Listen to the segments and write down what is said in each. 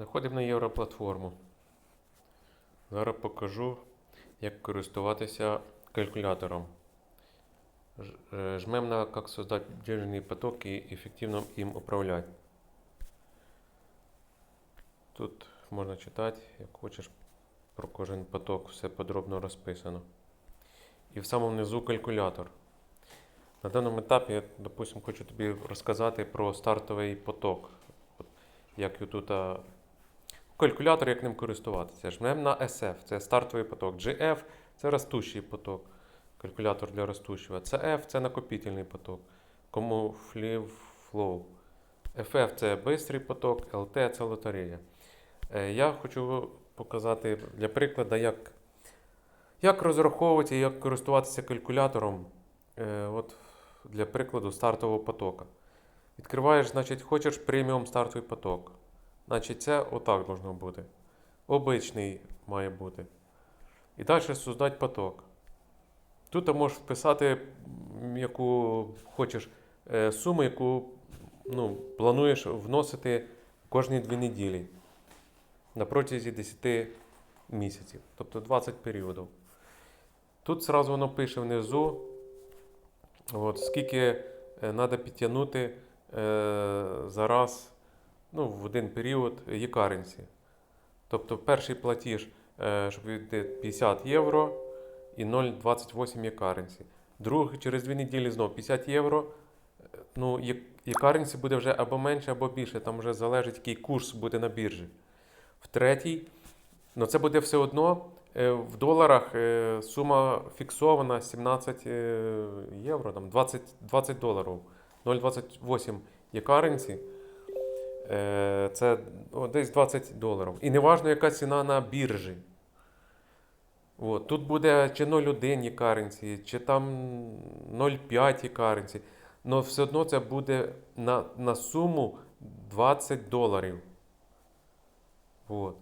Заходимо на Європлатформу. Зараз покажу, як користуватися калькулятором. Е, на «Как создать денежный поток и эффективно им управлять». Тут можна читати, як хочеш, про кожен поток, все подробно розписано. І в самому низу калькулятор. На даному етапі я, допустим, хочу тобі розказати про стартовий поток. От, як тут калькулятор, як ним користуватися. Жмемо на SF, це стартовий поток. GF це ростущий поток. Калькулятор для ростущого. CF це накопительний поток. Кому flow. FF це бистрий поток, LT це лотерея. Е, Я хочу показати для прикладу, як, як розраховувати і як користуватися калькулятором. Е, От для прикладу стартового потока. Відкриваєш, значить, хочеш преміум стартовий поток. Значить, це отак должно бути. Обичний має бути. І далі создати поток. Тут ти можеш вписати, яку хочеш е, суму, яку ну, плануєш вносити кожні дві неділі на протязі 10 місяців, тобто 20 періодів. Тут зразу воно пише внизу, от, скільки треба підтягнути е, за раз ну, в один період якаренці. Тобто перший платіж, е, щоб віддати 50 євро і 0,28 якаренці. Другий через дві неділі знову 50 євро. Е, Ну, якаренці буде вже або менше, або більше. Там вже залежить, який курс буде на біржі. В третій, ну це буде все одно. е, В доларах сума фіксована 17 е, євро, там 20, 20 доларів. 0,28 є currency. Е, Це о, десь 20 доларів. І неважно, яка ціна на біржі. От, тут буде чи 0,1 є чи там 0,5 є currency. Але все одно це буде на, на суму 20 доларів. От.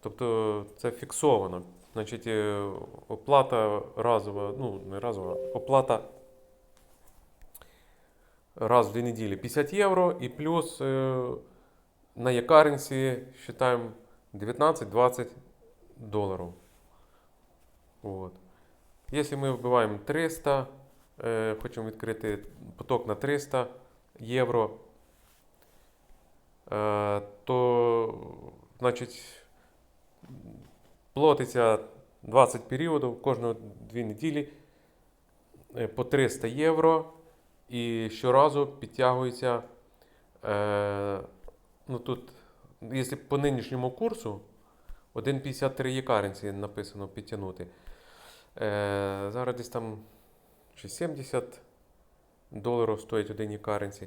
Тобто це фіксовано. Значить, е, оплата разова, ну, не разова, оплата раз в дві неділі 50 євро і плюс е, на якаренці вважаємо 19-20 доларів. От. Якщо ми вбиваємо 300, е, хочемо відкрити поток на 300 євро, е, то значить платиться 20 періодів кожної 2 неділі по 300 євро. І щоразу підтягується. Е, ну тут, якщо по нинішньому курсу 1,53 є написано підтягнути. Е, зараз десь там чи 70 доларів стоїть один currency.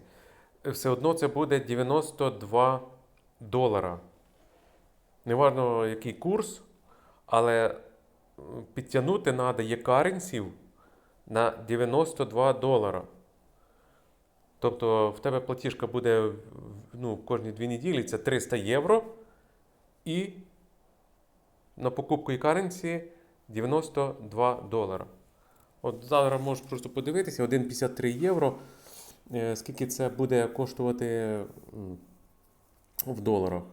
Все одно це буде 92 долара. Неважно, який курс, але підтягнути треба є на 92 долара. Тобто в тебе платіжка буде ну, кожні дві неділі це 300 євро. І на покупку і currency 92 долара. От зараз можеш просто подивитися, 1,53 євро. е, Скільки це буде коштувати в доларах.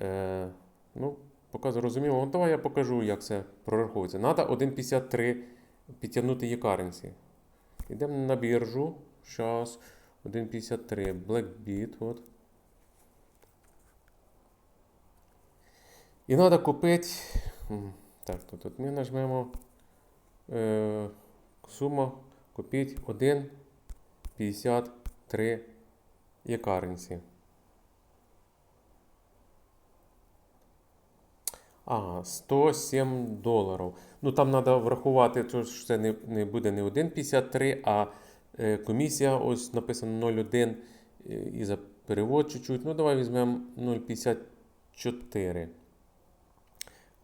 Е, ну, поки зрозуміло. Ну, давай я покажу, як це прораховується. Треба 1,53 підтягнути є currency. Йдемо на біржу. Зараз 1.53. Blackbit. От. І треба купити. Так, тут, тут ми нажмемо. Е, сума купити 1.53 є currency. А, 107 доларів. Ну там треба врахувати, що це не, не буде не 1,53, а комісія, ось написано 0,1 е, і за перевод чуть-чуть. Ну, давай візьмемо 0,54.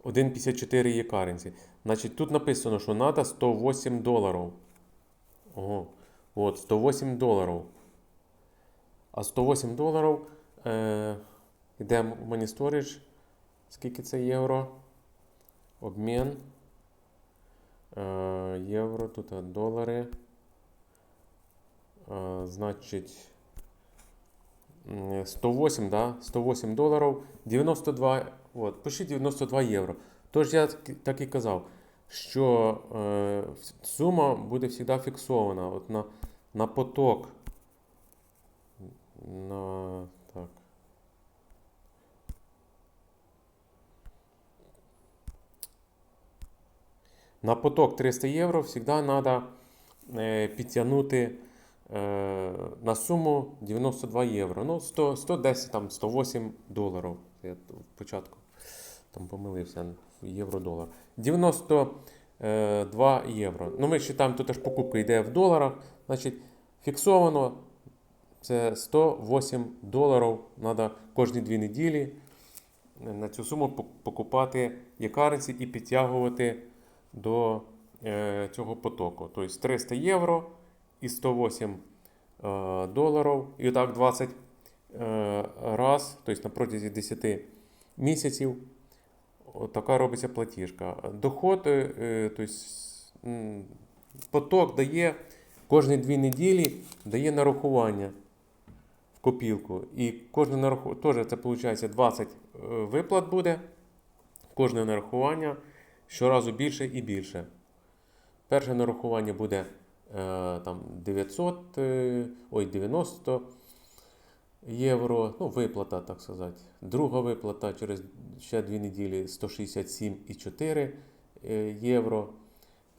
1,54 є currency. Значить, тут написано, що треба 108 доларів. Ого. От, 108 доларів. А 108 доларів е, йдемо в Money Storage. Скільки це євро? Обмін. Е, євро, тут долари. Значить, 108, да? 108 доларів, 92, от, пишіть 92 євро. Тож я так- і казав, що е, сума буде завжди фіксована от на, на поток. На, так. На поток 300 євро завжди треба е, підтягнути на суму 92 євро. Ну, 100, 110, там, 108 доларів. Я спочатку там помилився євро-долар. 92 євро. Ну, ми вважаємо, тут аж покупка йде в доларах. Значить, фіксовано це 108 доларів. Треба кожні дві неділі на цю суму покупати якариці і підтягувати до е, цього потоку. Тобто 300 євро і 108 е, доларів. І так 20 е, раз, тобто на протязі 10 місяців. Така робиться платіжка. Доход, е, тобто, поток дає кожні дві неділі дає нарахування в копілку. І кожне нарахування, теж це виходить 20 е, виплат буде. Кожне нарахування щоразу більше і більше. Перше нарахування буде там 900, е, ой, 90 євро, ну, виплата, так сказати. Друга виплата через ще дві неділі 167,4 е, євро.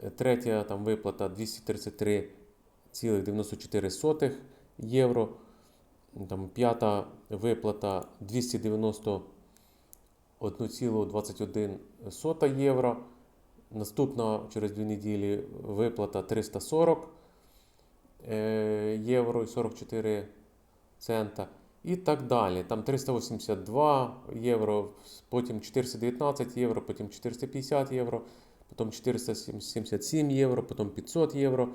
Е, Третя там виплата 233,94 євро. Там, п'ята виплата 291,21 євро. Наступна через дві неділі виплата 340 е, євро і 44 цента. І так далі. Там 382 євро, потім 419 євро, потім 450 євро, потім 477 євро, потім 500 євро.